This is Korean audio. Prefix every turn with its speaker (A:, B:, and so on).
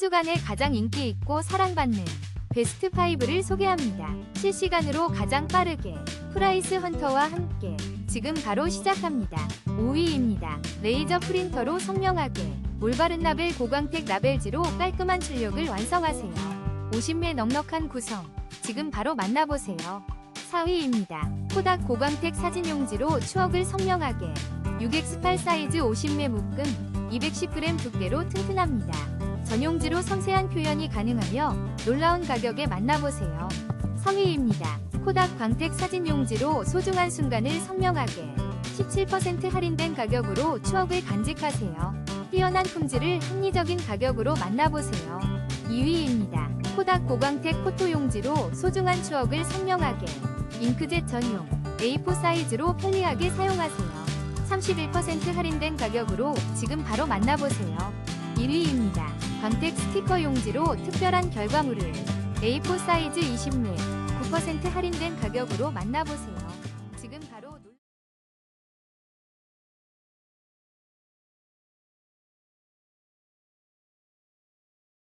A: 주간에 가장 인기 있고 사랑받는 베스트 5를 소개합니다. 실시간으로 가장 빠르게 프라이스 헌터와 함께 지금 바로 시작합니다. 5위입니다. 레이저 프린터로 선명하게 올바른 라벨 고광택 라벨지로 깔끔한 출력을 완성하세요. 50매 넉넉한 구성 지금 바로 만나보세요. 4위입니다. 코닥 고광택 사진용지로 추억을 선명하게 6x8 사이즈 50매 묶음 210g 두께로 튼튼합니다. 전용지로 섬세한 표현이 가능하며 놀라운 가격에 만나보세요. 3위입니다. 코닥 광택 사진 용지로 소중한 순간을 선명하게 17% 할인된 가격으로 추억을 간직하세요. 뛰어난 품질을 합리적인 가격으로 만나보세요. 2위입니다. 코닥 고광택 포토 용지로 소중한 추억을 선명하게 잉크젯 전용 A4 사이즈로 편리하게 사용하세요. 31% 할인된 가격으로 지금 바로 만나보세요. 1위입니다. 광택 스티커 용지로 특별한 결과물을 A4 사이즈 20매 9% 할인된 가격으로 만나보세요.